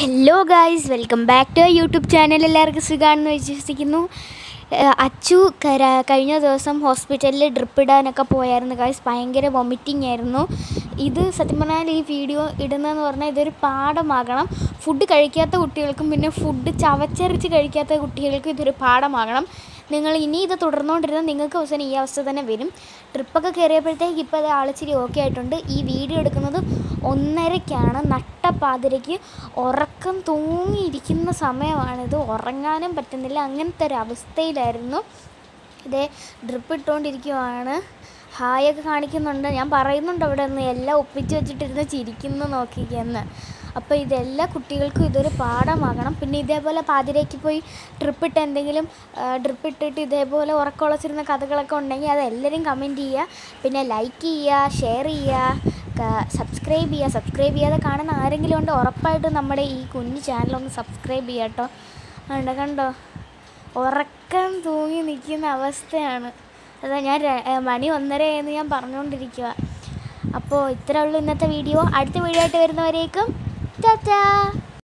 Hello guys welcome back to YouTube channel എല്ലാവർക്കും സുഖമാണെന്ന് വിശ്വസിക്കുന്നു. അച്ചു കര കഴിഞ്ഞ ദിവസം ഹോസ്പിറ്റലിൽ ഡ്രിപ്പ് ഇടാനൊക്കെ പോയായിരുന്നു. കാസ് ഭയങ്കര വൊമിറ്റിംഗ് ആയിരുന്നു. ഇത് സത്യം പറഞ്ഞാൽ ഈ വീഡിയോ ഇടുന്നതെന്ന് പറഞ്ഞാൽ ഇതൊരു പാഠമാകണം. ഫുഡ് കഴിക്കാത്ത കുട്ടികൾക്കും പിന്നെ ഫുഡ് ചവച്ചരച്ച് കഴിക്കാത്ത കുട്ടികൾക്കും ഇതൊരു പാഠമാകണം. നിങ്ങൾ ഇനി ഇത് തുടർന്നുകൊണ്ടിരുന്നാൽ നിങ്ങൾക്ക് അവസാനം ഈ അവസ്ഥ തന്നെ വരും. ട്രിപ്പൊക്കെ കയറിയപ്പോഴത്തേക്ക് ഇപ്പോൾ അത് ആളിച്ചിരി ഓക്കെ ആയിട്ടുണ്ട്. ഈ വീഡിയോ എടുക്കുന്നത് ഒന്നരയ്ക്കാണ്. നട്ടപ്പാതിരയ്ക്ക് ഉറക്കം തൂങ്ങിയിരിക്കുന്ന സമയമാണിത് ഉറങ്ങാനും പറ്റുന്നില്ല. അങ്ങനത്തെ ഒരു അവസ്ഥയിലായിരുന്നു ഇതേ ഡ്രിപ്പ് ഇട്ടുകൊണ്ടിരിക്കുവാണ് ഹായൊക്കെ കാണിക്കുന്നുണ്ട്. ഞാൻ പറയുന്നുണ്ട് അവിടെ നിന്ന് എല്ലാം ഒപ്പിച്ച് വെച്ചിട്ടിരുന്ന് ചിരിക്കുന്നു നോക്കിക്കെന്ന് അപ്പോൾ ഇതെല്ലാ കുട്ടികൾക്കും ഇതൊരു പാഠമാകണം. പിന്നെ ഇതേപോലെ പാതിരേക്ക് പോയി ട്രിപ്പ് ഇട്ട് എന്തെങ്കിലും ട്രിപ്പ് ഇട്ടിട്ട് ഇതേപോലെ ഉറക്കമുളച്ചിരുന്ന കഥകളൊക്കെ ഉണ്ടെങ്കിൽ അത് എല്ലാവരും കമന്റ് ചെയ്യുക. പിന്നെ ലൈക്ക് ചെയ്യുക ഷെയർ ചെയ്യുക സബ്സ്ക്രൈബ് ചെയ്യുക. സബ്സ്ക്രൈബ് ചെയ്യാതെ കാണുന്ന ആരെങ്കിലും ഉണ്ട്? ഉറപ്പായിട്ടും നമ്മുടെ ഈ കുഞ്ഞു ചാനലൊന്ന് സബ്സ്ക്രൈബ് ചെയ്യാം കേട്ടോ കണ്ടോ കണ്ടോ? ഉറക്കം തൂങ്ങി നിൽക്കുന്ന അവസ്ഥയാണ്. അതാ ഞാൻ മണി ഒന്നര എന്ന് ഞാൻ പറഞ്ഞുകൊണ്ടിരിക്കുക. അപ്പോൾ ഇത്രേ ഉള്ളൂ ഇന്നത്തെ വീഡിയോ. അടുത്ത വീഡിയോ ആയിട്ട് വരുന്നവരേക്കും ടാറ്റാ.